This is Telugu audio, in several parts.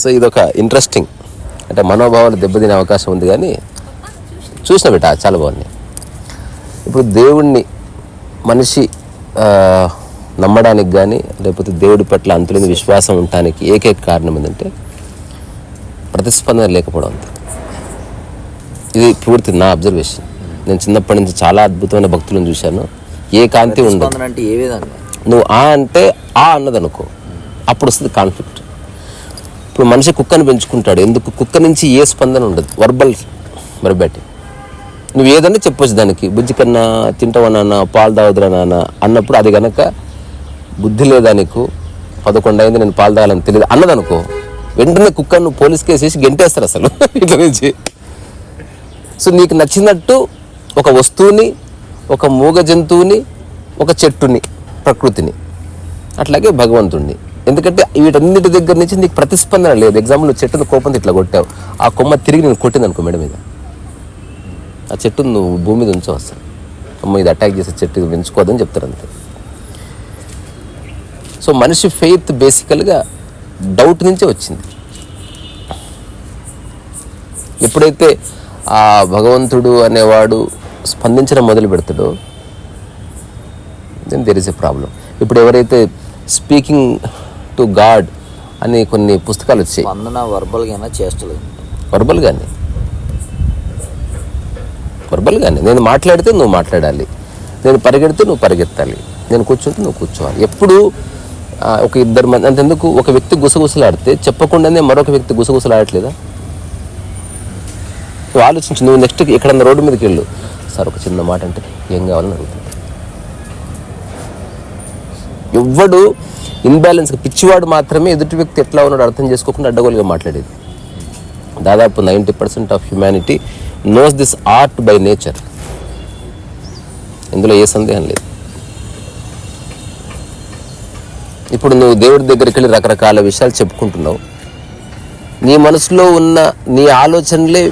సో ఇదొక ఇంట్రెస్టింగ్ అంటే మనోభావాలు దెబ్బతినే అవకాశం ఉంది కానీ చూసిన బిడ్డ చాలా బాగుంది. ఇప్పుడు దేవుణ్ణి మనిషి నమ్మడానికి కానీ లేకపోతే దేవుడి పట్ల అంతులేని విశ్వాసం ఉండటానికి ఏకైక కారణం ఏంటంటే ప్రతిస్పందన లేకపోవడం అంతే. ఇది పూర్తి నా అబ్జర్వేషన్ నేను చిన్నప్పటి నుంచి చాలా అద్భుతమైన భక్తులను చూశాను. ఏ కాంతి ఉండదు. స్పందన అంటే ఏ విధంగా? నువ్వు ఆ అంటే ఆ అన్నదనుకో. అప్పుడు వస్తుంది కాన్ఫ్లిక్ట్ ఇప్పుడు మనిషి కుక్కని పెంచుకుంటాడు. ఎందుకు? కుక్క నుంచి ఏ స్పందన ఉండదు. వర్బల్ మరి బట్టి నువ్వు ఏదన్నా చెప్పొచ్చు దానికి. బుజ్జి కన్నా తింటావా నాన్న? పాలు తాగుదురా నాన్న? అన్నప్పుడు అది కనుక బుద్ధి లేదా నీకు? పదకొండు అయింది నేను పాలు తాగాలని తెలియదు అన్నదనుకో. వెంటనే కుక్కను పోలీస్ కేసు వేసి గెంటేస్తారు అసలు. ఇట్లా నుంచి. సో నీకు నచ్చినట్టు ఒక వస్తువుని ఒక మూగ జంతువుని ఒక చెట్టుని ప్రకృతిని అట్లాగే భగవంతుణ్ణి. ఎందుకంటే వీటన్నిటి దగ్గర నుంచి నీకు ప్రతిస్పందన లేదు. ఎగ్జాంపుల్ నువ్వు చెట్టును కోపంతో ఇట్లా కొట్టావు. ఆ కొమ్మ తిరిగి నేను కొట్టింది అనుకో మేడం మీద. ఆ చెట్టును నువ్వు భూమి మీద ఉంచవు అసలు. అమ్మ ఇది అటాక్ చేసే చెట్టు పెంచుకోదని చెప్తారు అంతే. సో మనిషి ఫెయిత్ బేసికల్గా డౌట్ నుంచే వచ్చింది. ఎప్పుడైతే ఆ భగవంతుడు అనేవాడు స్పందించడం మొదలు పెడతాడో then there is a problem ఇప్పుడు ఎవరైతే స్పీకింగ్ టు గాడ్ అని కొన్ని పుస్తకాలు వచ్చాయి. స్పందన వర్బల్గా చేష్టలు? వర్బల్ కానీ వర్బల్ కానీ నేను మాట్లాడితే నువ్వు మాట్లాడాలి. నేను పరిగెడితే నువ్వు పరిగెత్తాలి. నేను కూర్చుంటే నువ్వు కూర్చోవాలి. ఎప్పుడు ఒక ఇద్దరు మంది అంతెందుకు? ఒక వ్యక్తి గుసగుసలాడితే చెప్పకుండానే మరొక వ్యక్తి గుసగుసలాడట్లేదా? నువ్వు ఆలోచించు. నువ్వు నెక్స్ట్ ఎక్కడన్నా రోడ్డు మీదకి వెళ్ళు. సార్ ఒక చిన్న మాట అంటే ఏం కావాలని అడుగుతాడు ఎవ్వడు ఇన్బ్యాలెన్స్ పిచ్చివాడు మాత్రమే ఎదుటి వ్యక్తి ఎట్లా ఉన్నాడు అర్థం చేసుకోకుండా అడ్డగోలుగా మాట్లాడేది. దాదాపు ninety percent of humanity knows this art by nature ఇందులో ఏ సందేహం లేదు. ఇప్పుడు నువ్వు దేవుడి దగ్గరికి వెళ్ళి రకరకాల విషయాలు చెప్పుకుంటున్నావు. నీ మనసులో ఉన్న నీ ఆలోచనలే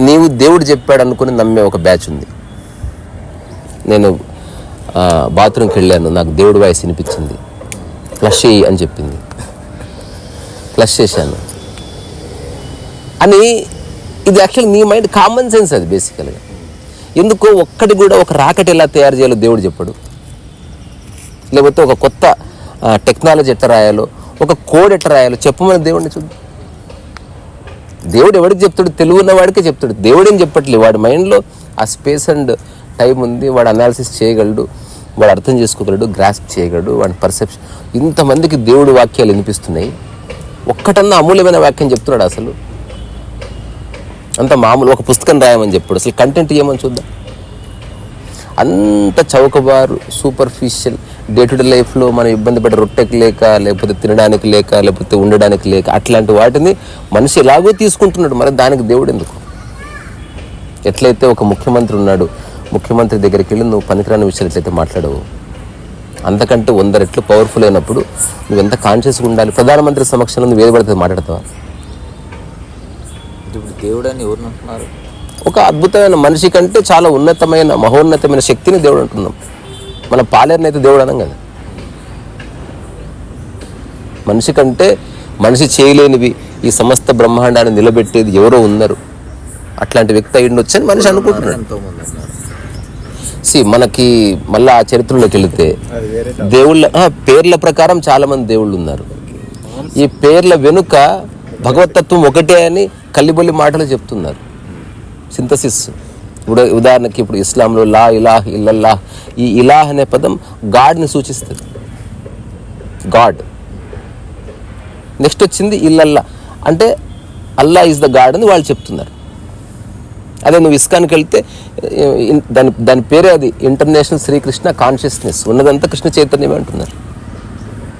నీవు దేవుడు చెప్పాడు అనుకుని నమ్మే ఒక బ్యాచ్ ఉంది. నేను బాత్రూమ్కి వెళ్ళాను. నాకు దేవుడి వాయిస్ వినిపించింది. ఫ్లష్ చేయి అని చెప్పింది. ఫ్లష్ చేశాను. అని ఇది యాక్చువల్ నీ మైండ్ కామన్ సెన్స్ అది బేసికల్గా ఎందుకో ఒక్కటి కూడా ఒక రాకెట్ ఎలా తయారు చేయాలో దేవుడు చెప్పడు. లేకపోతే ఒక కొత్త టెక్నాలజీ ఎట్లా రాయాలో ఒక కోడ్ ఎట్లా రాయాలో చెప్పమని దేవుడిని చూద్దాం దేవుడు ఎవడికి చెప్తాడు? తెలుగు వాడికే చెప్తాడు. దేవుడు ఏం చెప్పట్లేదు. వాడి మైండ్లో ఆ స్పేస్ అండ్ టైం ఉంది వాడు అనాలిసిస్ చేయగలడు వాడు అర్థం చేసుకోగలడు గ్రాస్ప్ చేయగలడు వాడి పర్సెప్షన్ ఇంతమందికి దేవుడి వాక్యాలు వినిపిస్తున్నాయి. ఒక్కటన్నా అమూల్యమైన వాక్యం చెప్తున్నాడు అసలు. అంత మామూలు ఒక పుస్తకం రాయమని చెప్పాడు. అసలు కంటెంట్ ఇవ్వమని చూద్దాం? అంత చౌకబారు సూపర్ఫిషియల్ డే టు డే లైఫ్లో మనం ఇబ్బంది పడే రొట్టెకి లేక లేకపోతే తినడానికి లేక లేకపోతే ఉండడానికి లేక అట్లాంటి వాటిని మనిషి ఎలాగో తీసుకుంటున్నాడు. మరి దానికి దేవుడు ఎందుకు? ఎట్లయితే ఒక ముఖ్యమంత్రి ఉన్నాడు ముఖ్యమంత్రి దగ్గరికి వెళ్ళి నువ్వు పనికిరాని విషయాలు ఎట్లయితే మాట్లాడవు. అంతకంటే వంద రెట్లు పవర్ఫుల్ అయినప్పుడు నువ్వు ఎంత కాన్షియస్గా ఉండాలి? ప్రధానమంత్రి సమక్షంలో నువ్వు ఏది పడితే మాట్లాడతావా? ఇప్పుడు దేవుడు అని ఎవరు అంటున్నారు? ఒక అద్భుతమైన మనిషి కంటే చాలా ఉన్నతమైన మహోన్నతమైన శక్తిని దేవుడు అంటున్నాం. మన పాలేరుని అయితే దేవుడు అనం కదా. మనిషి కంటే మనిషి చేయలేనివి ఈ సమస్త బ్రహ్మాండాన్ని నిలబెట్టేది ఎవరో ఉన్నారు. అట్లాంటి వ్యక్తి అయి ఉండొచ్చు అని మనిషి అనుకుంటున్నాడు. సి మనకి మళ్ళీ ఆ చరిత్రలోకి వెళితే దేవుళ్ళ పేర్ల ప్రకారం చాలా మంది దేవుళ్ళు ఉన్నారు. ఈ పేర్ల వెనుక భగవతత్వం ఒకటే అని కల్లిబొల్లి మాటలు చెప్తున్నారు. సింథసిస్. ఇప్పుడు ఉదాహరణకి ఇప్పుడు ఇస్లాంలో లా ఇలాహ్ ఇల్లల్లాహ్ ఈ ఇలాహ్ అనే పదం గాడ్ని సూచిస్తుంది. గాడ్. నెక్స్ట్ వచ్చింది ఇల్లల్లా అంటే అల్లా ఈజ్ ద గాడ్ అని వాళ్ళు చెప్తున్నారు. అదే నువ్వు ఇస్కాన్కి వెళ్తే దాని దాని పేరే అది ఇంటర్నేషనల్ శ్రీకృష్ణ కాన్షియస్నెస్. ఉన్నదంతా కృష్ణ చైతన్యమే అంటున్నారు.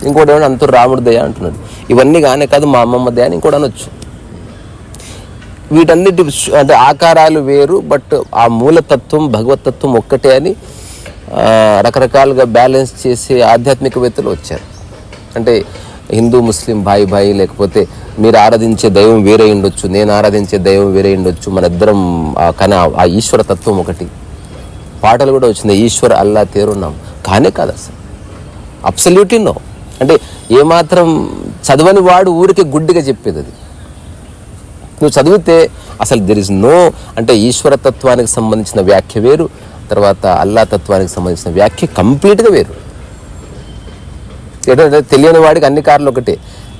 ఇంకోటి ఏమన్నా అంతా రాముడి దయ అంటున్నాడు. ఇవన్నీ కానే కాదు మా అమ్మమ్మ దయ అని ఇంకోటి అనొచ్చు. వీటన్నిటి అంటే ఆకారాలు వేరు బట్ ఆ మూలతత్వం భగవతత్వం ఒక్కటే అని రకరకాలుగా బ్యాలెన్స్ చేసే ఆధ్యాత్మికవేత్తలు వచ్చారు. అంటే హిందూ ముస్లిం భాయి భాయి లేకపోతే మీరు ఆరాధించే దైవం వేరే ఉండొచ్చు నేను ఆరాధించే దైవం వేరే ఉండొచ్చు మన ఇద్దరం ఆ, కానీ ఆ- ఈశ్వర తత్వం ఒకటి. పాటలు కూడా వచ్చింది ఈశ్వర్ అల్లా తేరున్నాం కానే కాదు అసలు. అబ్సల్యూట్లీ నో అంటే ఏమాత్రం చదవని వాడు ఊరికే గుడ్డిగా చెప్పేది అది. నువ్వు చదివితే అసలు దెర్ ఇస్ నో అంటే ఈశ్వర తత్వానికి సంబంధించిన వ్యాఖ్య వేరు తర్వాత అల్లా తత్వానికి సంబంధించిన వ్యాఖ్య కంప్లీట్గా వేరు. ఏంటంటే తెలియని వాడికి అన్ని కార్లు ఒకటే.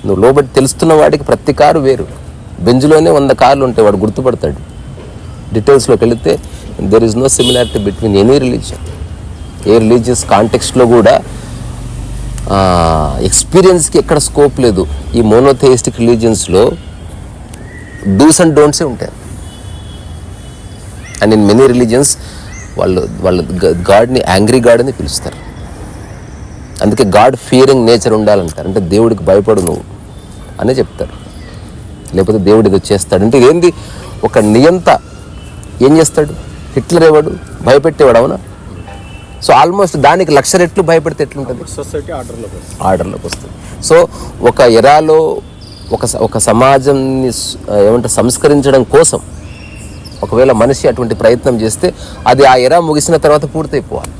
నువ్వు లోబడి తెలుస్తున్న వాడికి ప్రతి కారు వేరు. బెంజ్లోనే వంద కార్లు ఉంటాయి వాడు గుర్తుపడతాడు. డీటెయిల్స్లోకి వెళితే there is no similarity between any religion A religious కాంటెక్స్ట్లో కూడా ఎక్స్పీరియన్స్కి ఎక్కడ స్కోప్ లేదు. ఈ మోనోథెయిస్టిక్ రిలీజియన్స్లో డూస్ అండ్ డోంట్సే ఉంటాయి. అండ్ ఇన్ మెనీ రిలీజియన్స్ వాళ్ళు వాళ్ళ గాడ్ని యాంగ్రీ గాడ్ అని పిలుస్తారు. అందుకే గాడ్ ఫియరింగ్ నేచర్ ఉండాలంటారు. అంటే దేవుడికి భయపడు నువ్వు అనే చెప్తారు. లేకపోతే దేవుడు ఇది చేస్తాడు. అంటే ఇదేంది ఒక నియంత ఏం చేస్తాడు? హిట్లర్ ఎవడు? భయపెట్టేవాడు అవునా? సో ఆల్మోస్ట్ దానికి లక్ష రెట్లు భయపెడితే ఎట్లుంటుంది? సొసైటీ ఆర్డర్లోకి వస్తుంది. ఆర్డర్లోకి వస్తుంది. సో ఒక ఎరాలో ఒక ఒక సమాజంని ఏమంటే సంస్కరించడం కోసం ఒకవేళ మనిషి అటువంటి ప్రయత్నం చేస్తే అది ఆ ఎరా ముగిసిన తర్వాత పూర్తయిపోవాలి.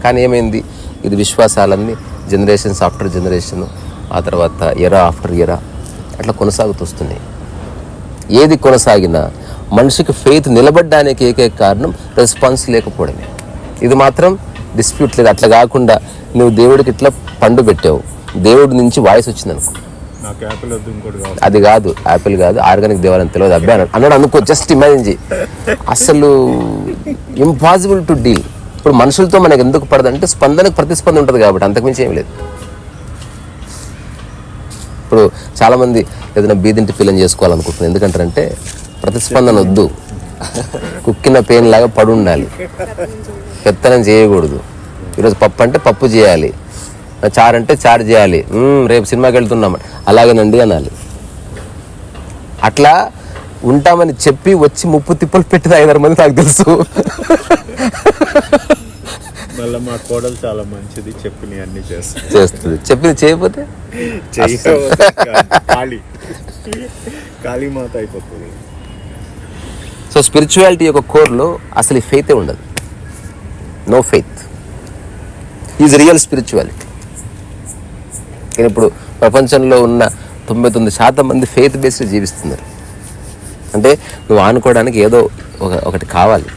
కానీ ఏమైంది? ఇది విశ్వాసాలన్నీ జనరేషన్స్ ఆఫ్టర్ జనరేషన్ ఆ తర్వాత ఎరా ఆఫ్టర్ ఎరా అట్లా కొనసాగుతూ వస్తున్నాయి. ఏది కొనసాగినా మనిషికి ఫెయిత్ నిలబడడానికి ఏకైక కారణం రెస్పాన్స్ లేకపోవడమే. ఇది మాత్రం డిస్ప్యూట్ లేదు. అట్లా కాకుండా నువ్వు దేవుడికి ఇట్లా పండు పెట్టావు. దేవుడి నుంచి వాయిస్ వచ్చింది అనుకో అది కాదు యాపిల్ కాదు ఆర్గానిక్ దేవాలని తెలియదు. అబ్బాయి అన్నాడు. అన్నాడు అనుకో జస్ట్ ఇమాజిన్ చేయి అసలు ఇంపాసిబుల్ టు డీల్ ఇప్పుడు మనుషులతో మనకు ఎందుకు పడదంటే స్పందనకు ప్రతిస్పందన ఉంటుంది కాబట్టి అంతకుమించి ఏం లేదు. ఇప్పుడు చాలామంది ఏదైనా బీదింటి ఫీలింగ్ చేసుకోవాలనుకుంటున్నారు. ఎందుకంటారంటే ప్రతిస్పందన వద్దు. కుక్కిన పెయిన్ లాగా పడి ఉండాలి పెత్తనం చేయకూడదు. ఈరోజు పప్పు అంటే పప్పు చేయాలి. చారు అంటే చారు చేయాలి. రేపు సినిమాకి వెళ్తున్నాం. అలాగేనండి అనాలి. అట్లా ఉంటామని చెప్పి వచ్చి ముప్పు తిప్పలు పెట్టిన ఐదారు మంది నాకు తెలుసు. మళ్ళీ మా కోడలు చాలా మంచిది చెప్పిన అన్ని చేస్తుంది. చేస్తుంది. చెప్పింది చేయకపోతే? ఖాళీ. ఖాళీ మాత అయిపోతుంది. సో స్పిరిచువాలిటీ యొక్క కోర్లో అసలు ఈ ఫెయితే ఉండదు. No faith is real spirituality కానీ ఇప్పుడు ప్రపంచంలో ఉన్న తొంభై తొమ్మిది శాతం మంది ఫెయిత్ బేస్డ్ జీవిస్తున్నారు. అంటే నువ్వు ఆనుకోవడానికి ఏదో ఒక ఒకటి కావాలి.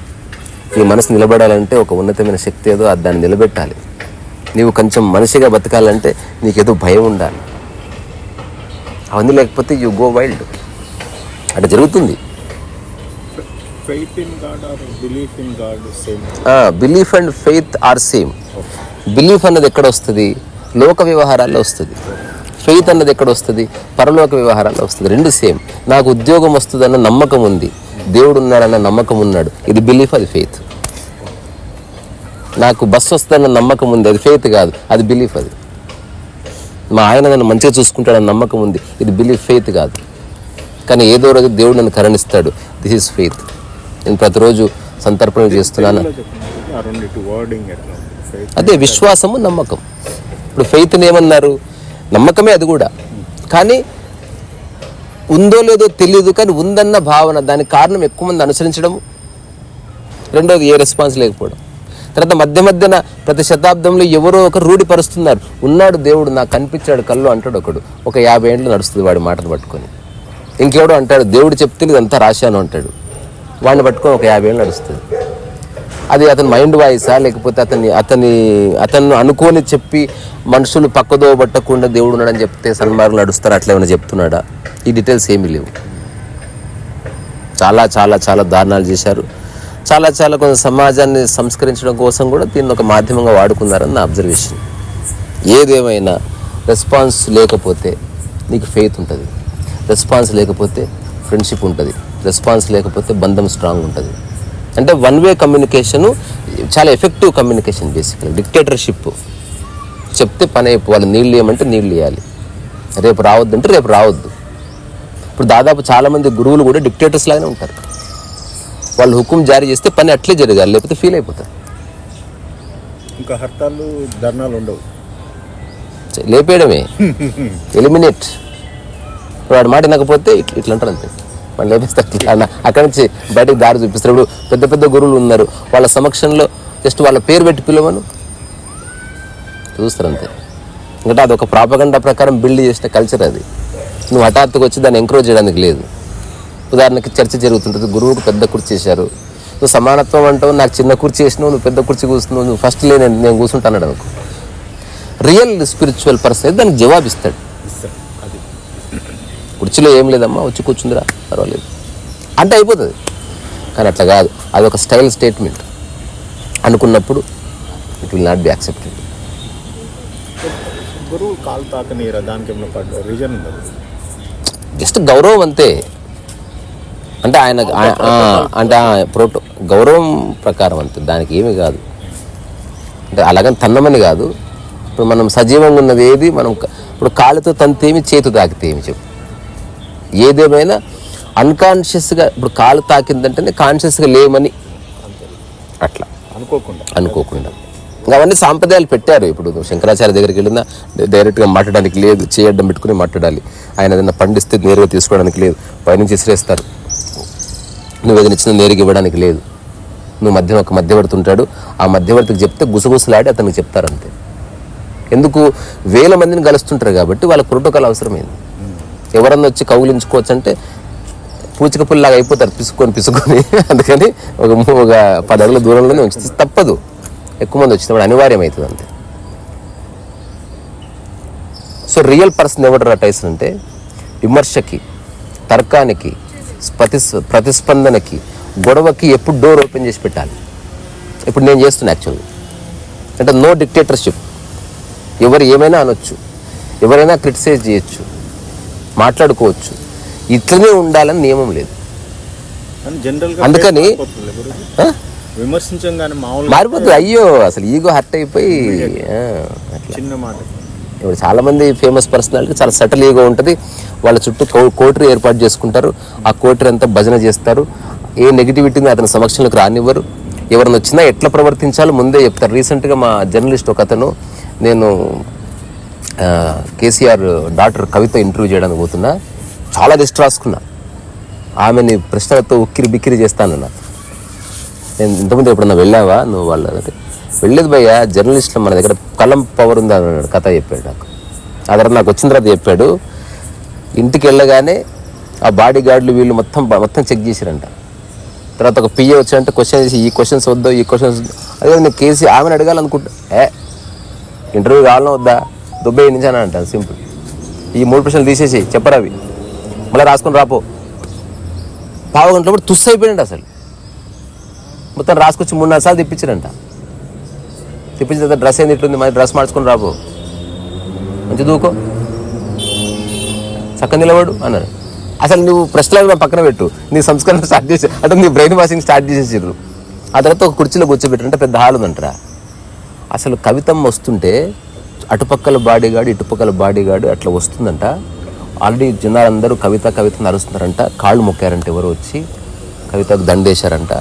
నీ మనసు నిలబడాలంటే ఒక ఉన్నతమైన శక్తి ఏదో అది దాన్ని నిలబెట్టాలి. నీవు కొంచెం మనిషిగా బతకాలంటే నీకేదో భయం ఉండాలి. అవన్నీ లేకపోతే యు గో వైల్డ్ అట్లా జరుగుతుంది. Belief and faith are same belief అన్నది ఎక్కడ వస్తుంది? లోక వ్యవహారాల్లో వస్తుంది. ఫెయిత్ అన్నది ఎక్కడ వస్తుంది? పరలోక వ్యవహారాల్లో వస్తుంది. రెండు సేమ్ నాకు ఉద్యోగం వస్తుందన్న నమ్మకం ఉంది. దేవుడు ఉన్నాడన్న నమ్మకం ఉన్నాడు. ఇది బిలీఫ్ అది ఫెయిత్ నాకు బస్సు వస్తుందన్న నమ్మకం ఉంది అది ఫెయిత్ కాదు అది బిలీఫ్ అది. మా ఆయన నన్ను మంచిగా చూసుకుంటాడన్న నమ్మకం ఉంది ఇది బిలీఫ్ ఫెయిత్ కాదు. కానీ ఏదో రోజు దేవుడు నన్ను కరణిస్తాడు దిస్ ఈజ్ ఫెయిత్ నేను ప్రతిరోజు సంతర్పణ చేస్తున్నాను. అదే విశ్వాసము నమ్మకం. ఇప్పుడు ఫెయిత్ని ఏమన్నారు? నమ్మకమే అది కూడా. కానీ ఉందో లేదో తెలియదు కానీ ఉందన్న భావన దానికి కారణం ఎక్కువ మంది అనుసరించడము రెండోది ఏ రెస్పాన్స్ లేకపోవడం. తర్వాత మధ్య మధ్యన ప్రతి శతాబ్దంలో ఎవరో ఒకరు రూఢిపరుస్తున్నారు. ఉన్నాడు దేవుడు నాకు కనిపించాడు కళ్ళు అంటాడు ఒకడు. ఒక యాభై ఏండ్లు నడుస్తుంది వాడి మాటను పట్టుకొని. ఇంకెవడో అంటాడు దేవుడు చెప్తే ఇదంతా రాశాను అంటాడు. వాడిని పట్టుకొని ఒక యాభై ఏళ్ళు నడుస్తుంది. అది అతని మైండ్ వాయిసా లేకపోతే అతని అతని అతను అనుకోని చెప్పి మనుషులు పక్కదో పట్టకుండా దేవుడు ఉన్నాడని చెప్తే సన్మార్గులు నడుస్తారు అట్లా ఏమైనా చెప్తున్నాడా? ఈ డీటెయిల్స్ ఏమీ లేవు. చాలా చాలా చాలా దారుణాలు చేశారు. చాలా చాలా కొంత సమాజాన్ని సంస్కరించడం కోసం కూడా దీన్ని ఒక మాధ్యమంగా వాడుకున్నారని నా అబ్జర్వేషన్ ఏదేమైనా రెస్పాన్స్ లేకపోతే నీకు ఫెయిత్ ఉంటుంది. రెస్పాన్స్ లేకపోతే ఫ్రెండ్షిప్ ఉంటుంది. రెస్పాన్స్ లేకపోతే బంధం స్ట్రాంగ్ ఉంటుంది. అంటే వన్ వే కమ్యూనికేషను చాలా ఎఫెక్టివ్ కమ్యూనికేషన్ బేసికల్ డిక్టేటర్షిప్ చెప్తే పని అయిపోవాలి నీళ్ళు ఇవ్వమంటే నీళ్ళు ఇవ్వాలి రేపు రావద్దంటే రేపు రావద్దు. ఇప్పుడు దాదాపు చాలామంది గురువులు కూడా డిక్టేటర్స్ లాగానే ఉంటారు. వాళ్ళు హుకుం జారీ చేస్తే పని అట్లే జరగాలి లేకపోతే ఫీల్ అయిపోతారు. ఇంకా హర్తాలు ధర్నాలు ఉండవు. లేపేయడమే. ఎలిమినేట్ వాడు మాట వినకపోతే ఇట్లా ఇట్లా అంటారు అంతే. వాళ్ళు లేపేస్తారు అక్కడి నుంచి బయటకు దారి చూపిస్తారు. ఇప్పుడు పెద్ద పెద్ద గురువులు ఉన్నారు. వాళ్ళ సమక్షంలో జస్ట్ వాళ్ళ పేరు పెట్టి పిలవను. చూస్తారు అంతే. ఎందుకంటే అది ఒక ప్రాపగండా ప్రకారం బిల్డ్ చేసిన కల్చర్ అది. నువ్వు హఠాత్తుగా వచ్చి దాన్ని ఎంకరేజ్ చేయడానికి లేదు. ఉదాహరణకి చర్చ జరుగుతుంటుంది. గురువుకు పెద్ద కుర్చీ చేశారు నువ్వు సమానత్వం అంటావు నాకు చిన్న కుర్చీ వేసినావు నువ్వు పెద్ద కుర్చీ కూర్చున్నావు నువ్వు ఫస్ట్ లేని నేను కూర్చుంటాను అనుకో. రియల్ స్పిరిచువల్ పర్సన్ అయితే దానికి జవాబిస్తాడు. కుర్చీలో ఏం లేదమ్మా వచ్చి కూర్చుందిరా పర్వాలేదు. అంటే అయిపోతుంది. కానీ అట్లా కాదు. అది ఒక స్టైల్ స్టేట్మెంట్. అనుకున్నప్పుడు it will not be accepted. గురువు కాలు తాకనీరా దానికి ఏమైనా పడ్డ రీజన్ జస్ట్ గౌరవం అంతే. అంటే ఆయన అంటే ఆ ప్రోటో గౌరవం ప్రకారం అంతే. దానికి ఏమీ కాదు. అంటే అలాగని తన్నమని కాదు. ఇప్పుడు మనం సజీవంగా ఉన్నది ఏది? మనం ఇప్పుడు కాళ్ళతో తంతేమి చేతు తాకితే ఏమి చెప్పు? ఏదేమైనా అన్కాన్షియస్గా ఇప్పుడు కాలు తాకిందంటేనే కాన్షియస్గా లేమని అట్లా. అనుకోకుండా. అనుకోకుండా. ఇంకా అవన్నీ సాంప్రదాయాలు పెట్టారు. ఇప్పుడు శంకరాచార్య దగ్గరికి వెళ్ళినా డైరెక్ట్గా మాట్లాడడానికి లేదు. చేయడం పెట్టుకుని మాట్లాడాలి. ఆయన ఏదైనా పండిస్తే నేరుగా తీసుకోవడానికి లేదు. పైనుంచి ఇసిరేస్తారు నువ్వు ఏదైనా ఇచ్చిన నేరుగా ఇవ్వడానికి లేదు. నువ్వు మధ్య ఒక మధ్యవర్తి ఉంటాడు ఆ మధ్యవర్తికి చెప్తే గుసగుసలాడి అతనికి చెప్తారు అంతే. ఎందుకు? వేల మందిని కలుస్తుంటారు కాబట్టి వాళ్ళకి ప్రోటోకాల్ అవసరమైంది. ఎవరన్నా వచ్చి కౌగిలించుకోవచ్చు అంటే పూచిక పుల్లాగా అయిపోతారు పిసుకొని పిసుకొని అందుకని ఒక మూ- ఒక పది అడుగుల దూరంలోనే ఉంచి తప్పదు. ఎక్కువ మంది వచ్చినప్పుడు అనివార్యం అవుతుంది అంతే సో రియల్ పర్సన్ ఎవరు టైసన్ అంటే విమర్శకి తర్కానికి ప్రతిస్ ప్రతిస్పందనకి గొడవకి ఎప్పుడు డోర్ ఓపెన్ చేసి పెట్టాలి. ఇప్పుడు నేను చేస్తున్నా యాక్చువల్గా. అంటే నో డిక్టేటర్షిప్. ఎవరు ఏమైనా అనొచ్చు. ఎవరైనా క్రిటిసైజ్ చేయొచ్చు. మాట్లాడుకోవచ్చు. ఇట్లనే ఉండాలని నియమం లేదు. అందుకని- మారిపోతుంది అయ్యో అసలు ఈగో హర్ట్ అయిపోయి చిన్న మాట. ఇప్పుడు చాలా మంది ఫేమస్ పర్సనాలిటీ చాలా సటల్ ఈగో ఉంటుంది. వాళ్ళ చుట్టూ కోటరీ ఏర్పాటు చేసుకుంటారు. ఆ కోటరీ అంతా భజన చేస్తారు. ఏ నెగిటివిటీని అతని సమక్షంలోకి రానివ్వరు. ఎవరైనా వచ్చినా ఎట్లా ప్రవర్తించాలో ముందే చెప్తారు. రీసెంట్గా మా జర్నలిస్ట్ ఒక అతను నేను కేసీఆర్ డాక్టర్ కవిత ఇంటర్వ్యూ చేయడానికి పోతున్నా చాలా లిస్ట్ రాసుకున్నా. ఆమెని ప్రశ్నలతో ఉక్కిరి బిక్కిరి చేస్తానన్నా. నేను ఇంతకుముందు ఎప్పుడన్నా వెళ్ళావా? నువ్వు వాళ్ళ వెళ్ళేది భయ్య జర్నలిస్ట్లో మన దగ్గర కలం పవర్ ఉంది అన్నాడు కథ చెప్పాడు నాకు. ఆ తర్వాత నాకు వచ్చిన తర్వాత చెప్పాడు ఇంటికి వెళ్ళగానే ఆ బాడీ గార్డులు వీళ్ళు మొత్తం మొత్తం చెక్ చేశారంట తర్వాత ఒక పిఏ వచ్చారంటే క్వశ్చన్ చేసి ఈ క్వశ్చన్స్ వద్దు ఈ క్వశ్చన్స్ అదే నేను కేసీ ఆమెను అడగాలనుకుంటా ఏ ఇంటర్వ్యూ కావాలని వద్దా? దుబ్బే నుంచి అని అంటాను సింపుల్. ఈ మూడు ప్రశ్నలు తీసేసి చెప్పరు అవి? మళ్ళీ రాసుకొని రాపో పావు గంటలో తుస్సు అయిపోయాడు అసలు. మొత్తం రాసుకొచ్చి మూడు నాలుగు సార్లు తెప్పించారంట. తెప్పించిన తర్వాత డ్రెస్ ఏంది ఇట్లుంది మరి డ్రెస్ మార్చుకొని రాబో మంచి దూకో. చక్క నిలబడు అన్నారు. అసలు నువ్వు ప్రశ్నలు పక్కన పెట్టు. నీ సంస్కరణ స్టార్ట్ చేసి అంటే నీ బ్రెయిన్ వాషింగ్ స్టార్ట్ చేసేసారు ఆ తర్వాత ఒక కుర్చీలో కూర్చోబెట్టారంటే పెద్ద హాల్ ఉందంటారా. అసలు కవితం వస్తుంటే అటుపక్కల బాడీగాడు ఇటుపక్కల బాడీగాడు అట్లా వస్తుందంట. ఆల్రెడీ జనాలందరూ కవిత కవిత నరుస్తున్నారంట. కాళ్ళు మొక్కారంట ఎవరు వచ్చి. కవితకు దండేశారంట.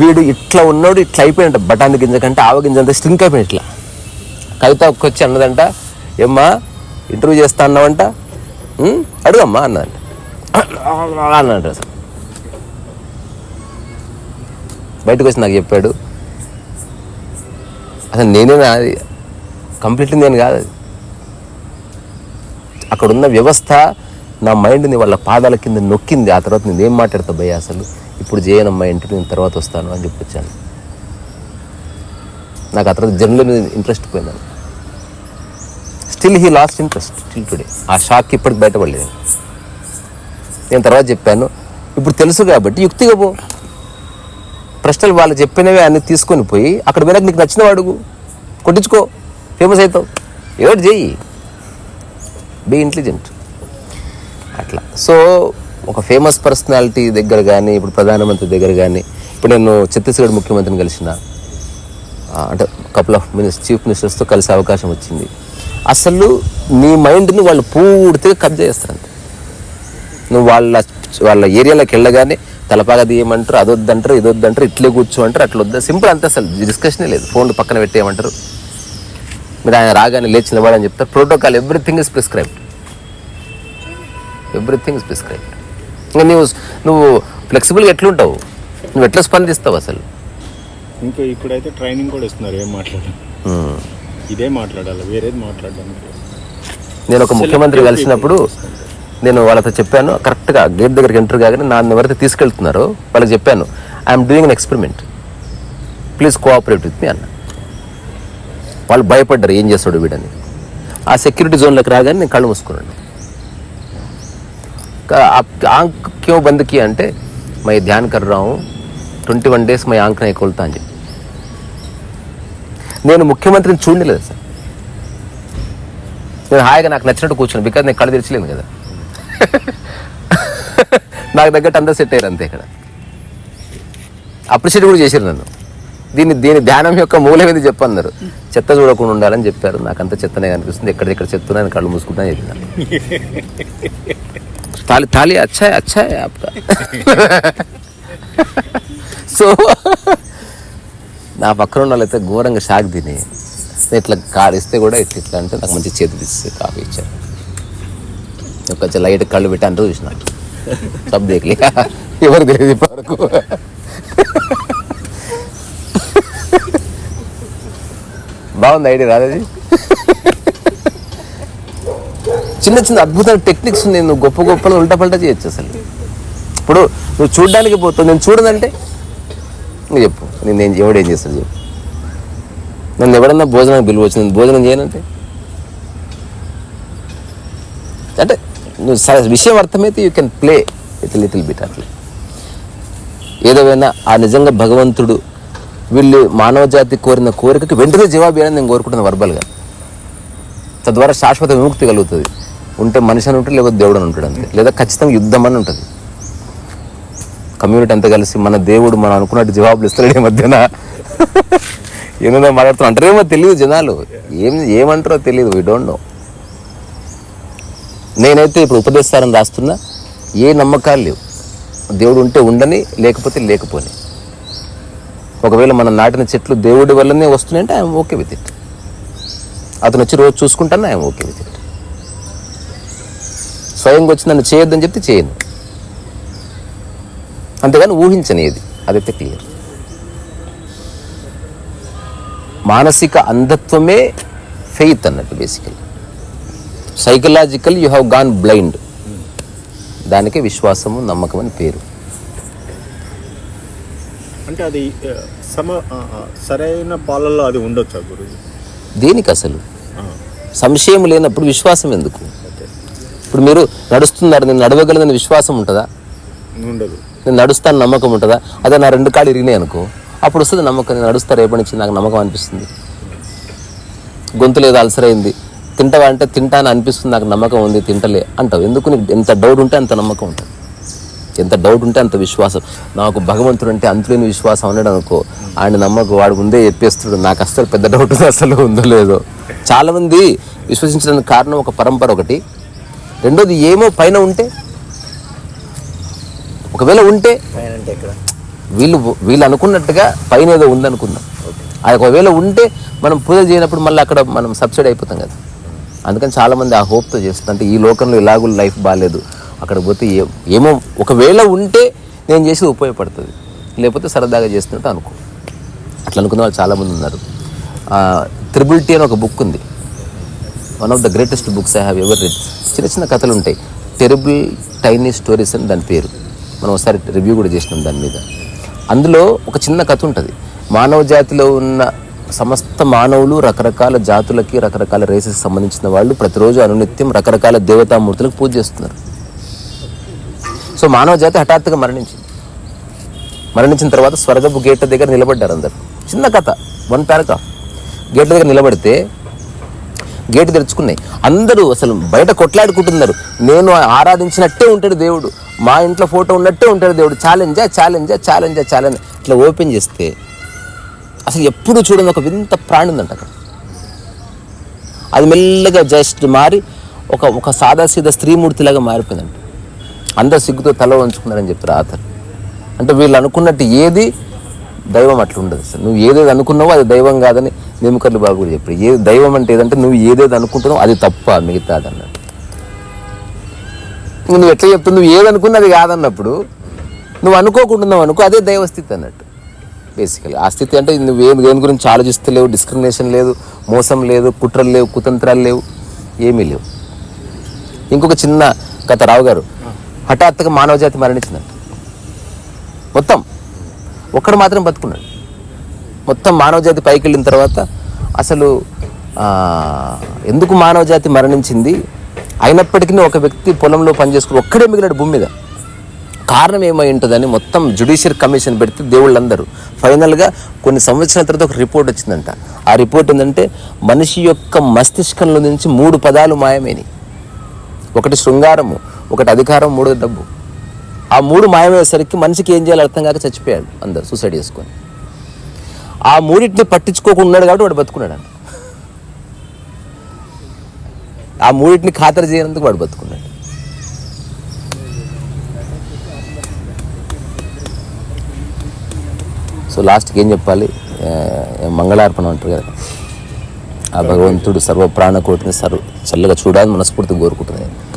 వీడు ఇట్లా ఉన్నాడు ఇట్లా అయిపోయినంట బఠానీ గింజ కంటే ఆవ గింజ అంతా స్ట్రింక్ అయిపోయి ఇట్లా. కవిత ఒక్కొచ్చి అన్నదంట ఏమ్మా ఇంటర్వ్యూ చేస్తా అన్నావంట? అడుగమ్మా అన్నదంట. అన్నాడు అసలు. బయటకు వచ్చి నాకు చెప్పాడు. అసలు నేనే నా కంప్లీట్లీ నేను కాదు అది. అక్కడ ఉన్న వ్యవస్థ నా మైండ్ని వాళ్ళ పాదాల కింద నొక్కింది. ఆ తర్వాత నేను ఏం మాట్లాడతా భయ్య అసలు? ఇప్పుడు చేయనమ్మా ఇంటికి నేను తర్వాత వస్తాను అని చెప్పి వచ్చాను నాకు ఆ తర్వాత జర్నల్ ఇంట్రెస్ట్ పోయింది still he lost interest still today ఆ షాక్ ఇప్పటికి బయటపడలేదు. నేను తర్వాత చెప్పాను. ఇప్పుడు తెలుసు కాబట్టి యుక్తిగా పో. ప్రశ్నలు వాళ్ళు చెప్పినవే అన్ని తీసుకొని పోయి అక్కడ వెనక నీకు నచ్చిన అడుగు. కొట్టించుకో. ఫేమస్ అవుతావు ఏదో చెయ్యి బీ ఇంటెలిజెంట్ అట్లా. సో ఒక ఫేమస్ పర్సనాలిటీ దగ్గర కానీ ఇప్పుడు ప్రధానమంత్రి దగ్గర కానీ ఇప్పుడు నేను ఛత్తీస్గఢ్ ముఖ్యమంత్రిని కలిసిన అంటే కపుల్ ఆఫ్ మినిస్టర్ చీఫ్ మినిస్టర్స్తో కలిసే అవకాశం వచ్చింది. అసలు నీ మైండ్ని వాళ్ళు పూర్తిగా కబ్జా చేస్తారంట. నువ్వు వాళ్ళ వాళ్ళ ఏరియాలోకి వెళ్ళగానే తలపాగా తీయమంటారు అదొద్దంటారు ఇదొద్దంటారు ఇట్లే కూర్చోమంటారు అట్లా వద్దా సింపుల్ అంతే అసలు. డిస్కషనే లేదు. ఫోన్లు పక్కన పెట్టేయమంటారు. మీరు ఆయన రాగానే లేచి నిలబడని చెప్తారు. Protocol everything is prescribed everything is prescribed ఇంకా నువ్వు నువ్వు ఫ్లెక్సిబుల్గా ఎట్లుంటావు? నువ్వు ఎట్లా స్పందిస్తావు అసలు? ఇంకా ఇప్పుడైతే ట్రైనింగ్ కూడా ఇస్తున్నారు ఏం మాట్లాడాలి. ఇదే మాట్లాడాలి వేరేది మాట్లాడడానికి. నేను ఒక ముఖ్యమంత్రి కలిసినప్పుడు నేను వాళ్ళతో చెప్పాను కరెక్ట్గా గేట్ దగ్గరికి ఎంటర్ కాగానే నన్ను ఎవరైతే తీసుకెళ్తున్నారో వాళ్ళకి చెప్పాను I'm doing an experiment please cooperate with me అన్న. వాళ్ళు భయపడ్డారు ఏం చేస్తాడు వీడని. ఆ సెక్యూరిటీ జోన్లోకి రాగానే నేను కళ్ళు మూసుకున్నాను. ఆంక్ క్యో బంద్కి అంటే మై ధ్యాన్ కర్ రావు ట్వంటీ వన్ డేస్ మై ఆంక్ కొలుతా అని చెప్పి. నేను ముఖ్యమంత్రిని చూడలేదు సార్. నేను హాయిగా నాకు నచ్చినట్టు కూర్చున్నాను బికాజ్ నేను కళ్ళు తెరిచలేను కదా. నాకు తగ్గట్టు అందరు సెట్ అయ్యారు అంతే ఇక్కడ. అప్రిషియేట్ కూడా చేశారు నన్ను. దీన్ని దీని ధ్యానం యొక్క మూలం ఏది చెప్పన్నారు చెత్త చూడకుండా ఉండాలని చెప్పారు. నాకంత చెత్తనే కనిపిస్తుంది. ఎక్కడ ఎక్కడ చెప్తున్నాను కళ్ళు మూసుకుంటా చెప్పిన. తాలి తాలి అచ్చాయ్ అచ్చాయ్ సో నా పక్కన ఉన్న వాళ్ళైతే ఘోరంగా షాక్ తిని ఇట్లా కారిస్తే కూడా ఇట్లా ఇట్లా అంటే నాకు మంచి చేతి తీస్తే కాఫీ ఇచ్చారు. ఒక లైట్ కళ్ళు పెట్టి అంటూ చూసిన సబ్ ఎవరు తెలియదు ఇప్పటివరకు. బాగుంది ఐడియా రాలేదు? చిన్న చిన్న అద్భుతమైన టెక్నిక్స్ ఉన్నాయి. నువ్వు గొప్ప గొప్పలు ఉల్టా పల్టా చేయొచ్చు అసలు. ఇప్పుడు నువ్వు చూడడానికి పోతావు. నేను చూడదంటే నువ్వు చెప్పు. నేను నేను ఎవడు ఏం చేస్తాను చెప్పు. నన్ను ఎవడన్నా భోజనానికి పిలువచ్చు నేను భోజనం చేయనంటే? అంటే నువ్వు సరే విషయం అర్థమైతే you can play with little bit అట్లా. ఏదైనా ఆ నిజంగా భగవంతుడు వీళ్ళు మానవ జాతి కోరిన కోరికకి వెంటనే జవాబు ఇవ్వాలని నేను కోరుకుంటున్నాను వర్బల్గా. తద్వారా శాశ్వత విముక్తి కలుగుతుంది. ఉంటే మనిషి అని ఉంటాడు లేకపోతే దేవుడు అని ఉంటాడు అంతే. లేదా ఖచ్చితంగా యుద్ధం అని ఉంటుంది. కమ్యూనిటీ అంతా కలిసి మన దేవుడు మనం అనుకున్నట్టు జవాబులు ఇస్తాడు ఈ మధ్యన. ఏమైనా మాట్లాడుతున్నా. అంటారేమో తెలియదు జనాలు. ఏం ఏమంటారో తెలియదు. వీ డోంట్ నో నేనైతే ఇప్పుడు ఉపదేశాలను రాస్తున్నా. ఏ నమ్మకాలు లేవు. దేవుడు ఉంటే ఉండని లేకపోతే లేకపోని. ఒకవేళ మనం నాటిన చెట్లు దేవుడి వల్లనే వస్తున్నాయంటే ఐఎమ్ ఓకే విత్ ఇట్. అతను వచ్చి రోజు చూసుకుంటాను ఐఎమ్ ఓకే విత్ ఇట్. స్వయంగా వచ్చి నన్ను చేయొద్దని చెప్తే చేయను. అంతేగాని ఊహించని ఏది అదైతే క్లియర్. మానసిక అంధత్వమే ఫెయిత్ అన్నట్టు basically psychological you have gone blind దానికే విశ్వాసము నమ్మకం అని పేరు. అంటే అది సమ సరైన పాలల్లో అది ఉండొచ్చా గురుజీ? దేనికి అసలు? సంశయం లేనప్పుడు విశ్వాసం ఎందుకు? ఇప్పుడు మీరు నడుస్తున్నారు నేను నడవగలదని విశ్వాసం ఉంటుందా? ఉండదు. నేను నడుస్తాను నమ్మకం ఉంటుందా? అదే నా రెండు కాళ్ళు ఇరిగినాయి అనుకో. అప్పుడు వస్తుంది నమ్మకం నేను నడుస్తా రేపటి నుంచి నాకు నమ్మకం అనిపిస్తుంది. గొంతు లేదు అల్సర్ అయింది. తింటావా అంటే తింటాను అనిపిస్తుంది నాకు నమ్మకం ఉంది తింటలే అంటావు. ఎందుకు నీకు ఎంత డౌట్ ఉంటే అంత నమ్మకం ఉంటుంది? ఎంత డౌట్ ఉంటే అంత విశ్వాసం. నాకు భగవంతుడు అంటే అంతులేని విశ్వాసం అన్నాడు అనుకో ఆయన నమ్మకం వాడు ముందే చెప్పేస్తున్నాడు. నాకు అసలు పెద్ద డౌట్ అసలు ఉందో లేదో. చాలామంది విశ్వసించడానికి కారణం ఒక పరంపర ఒకటి. రెండోది ఏమో పైన ఉంటే ఒకవేళ ఉంటే వీళ్ళు వీళ్ళు అనుకున్నట్టుగా పైన ఏదో ఉందనుకుందాం. అది ఒకవేళ ఉంటే మనం పూజ చేయనప్పుడు మళ్ళీ అక్కడ మనం సబ్సిడీ అయిపోతాం కదా. అందుకని చాలామంది ఆ హోప్తో చేస్తారు అంటే ఈ లోకంలో ఇలాగూ లైఫ్ బాగాలేదు అక్కడ పోతే ఏమో ఒకవేళ ఉంటే నేను చేసేది ఉపయోగపడుతుంది. లేకపోతే సరదాగా చేస్తున్నట్టు అనుకో. అట్లా అనుకున్న వాళ్ళు చాలామంది ఉన్నారు. త్రిబుల్ టీ అని ఒక బుక్ ఉంది. One of the greatest books I have ever read చిన్న చిన్న కథలు ఉంటాయి. టెరిబుల్ టైనీ స్టోరీస్ అని దాని పేరు. మనం ఒకసారి రివ్యూ కూడా చేసినాం దాని మీద. అందులో ఒక చిన్న కథ ఉంటుంది. మానవ జాతిలో ఉన్న సమస్త మానవులు రకరకాల జాతులకి రకరకాల రేసెస్ సంబంధించిన వాళ్ళు ప్రతిరోజు అనునిత్యం రకరకాల దేవతామూర్తులకు పూజ చేస్తున్నారు. సో మానవ జాతి హఠాత్తుగా మరణించింది. మరణించిన తర్వాత స్వర్గపు గేట్ దగ్గర నిలబడ్డారు అందరు. చిన్న కథ వన్ పారాగ్రాఫ్ గేట్ దగ్గర నిలబడితే గేట్ తెరుచుకున్నాయి. అందరూ అసలు బయట కొట్లాడుకుంటున్నారు. నేను ఆరాధించినట్టే ఉంటాడు దేవుడు. మా ఇంట్లో ఫోటో ఉన్నట్టే ఉంటాడు దేవుడు. ఛాలెంజా ఛాలెంజా ఛాలెంజా ఛాలెంజ్. ఇట్లా ఓపెన్ చేస్తే అసలు ఎప్పుడు చూడని ఒక వింత ప్రాణి ఉందంట అక్కడ. అది మెల్లగా జస్ట్ మారి ఒక ఒక సాదాసీదా స్త్రీమూర్తిలాగా మారిపోయిందంట. అందరు సిగ్గుతో తల వంచుకున్నారని చెప్తారు ఆథర్ అంటే వీళ్ళు అనుకున్నట్టు ఏది దైవం అట్లా ఉండదు సార్. నువ్వు ఏదేది అనుకున్నావో అది దైవం కాదని నిమ్మకర్లు బాబు కూడా చెప్పారు. ఏ దైవం అంటే ఏదంటే నువ్వు ఏదేది అనుకుంటున్నావో అది తప్ప మిగతాది అన్నట్టు నువ్వు ఎట్లా చెప్తావు నువ్వు ఏది అనుకున్నా అది కాదన్నప్పుడు నువ్వు అనుకోకుండా అనుకో అదే దైవస్థితి అన్నట్టు. బేసికలీ ఆ స్థితి అంటే నువ్వు ఏం దేని గురించి ఆలోచిస్తలేవు డిస్క్రిమినేషన్ లేదు మోసం లేదు కుట్రలు లేవు కుతంత్రాలు లేవు ఏమీ లేవు. ఇంకొక చిన్న కథ. రావు గారు హఠాత్తుగా మానవ జాతి మరణించిందంట. మొత్తం ఒక్కడు మాత్రం బతుకున్నాడు. మొత్తం మానవ జాతి పైకి వెళ్ళిన తర్వాత అసలు ఎందుకు మానవ జాతి మరణించింది? అయినప్పటికీ ఒక వ్యక్తి పొలంలో పనిచేసుకుని ఒక్కడే మిగిలాడు భూమి మీద. కారణం ఏమై ఉంటుందని మొత్తం జుడిషియల్ కమిషన్ పెడితే దేవుళ్ళందరూ. ఫైనల్గా కొన్ని సంవత్సరాల తర్వాత ఒక రిపోర్ట్ వచ్చిందంట. ఆ రిపోర్ట్ ఏంటంటే మనిషి యొక్క మస్తిష్కంలో నుంచి మూడు పదాలు మాయమైనవి ఒకటి శృంగారము ఒకటి అధికారం మూడోది డబ్బు ఆ మూడు మాయమయ్యేసరికి మనిషికి ఏం చేయాలో అర్థం కాక చచ్చిపోయాడు అందరు సూసైడ్ చేసుకొని. ఆ మూడింటిని పట్టించుకోకున్నాడు కాబట్టి వాడు బతుకున్నాడు అంట ఆ మూడింటిని ఖాతరు చేయనందుకు వాడు బతుకున్నాడు. సో లాస్ట్కి ఏం చెప్పాలి? ఆ, మంగళార్పణ అంటారు కదా. ఆ భగవంతుడు సర్వ ప్రాణకోటిని సర్వ చల్లగా చూడాలని మనస్ఫూర్తిగా కోరుకుంటున్నాను.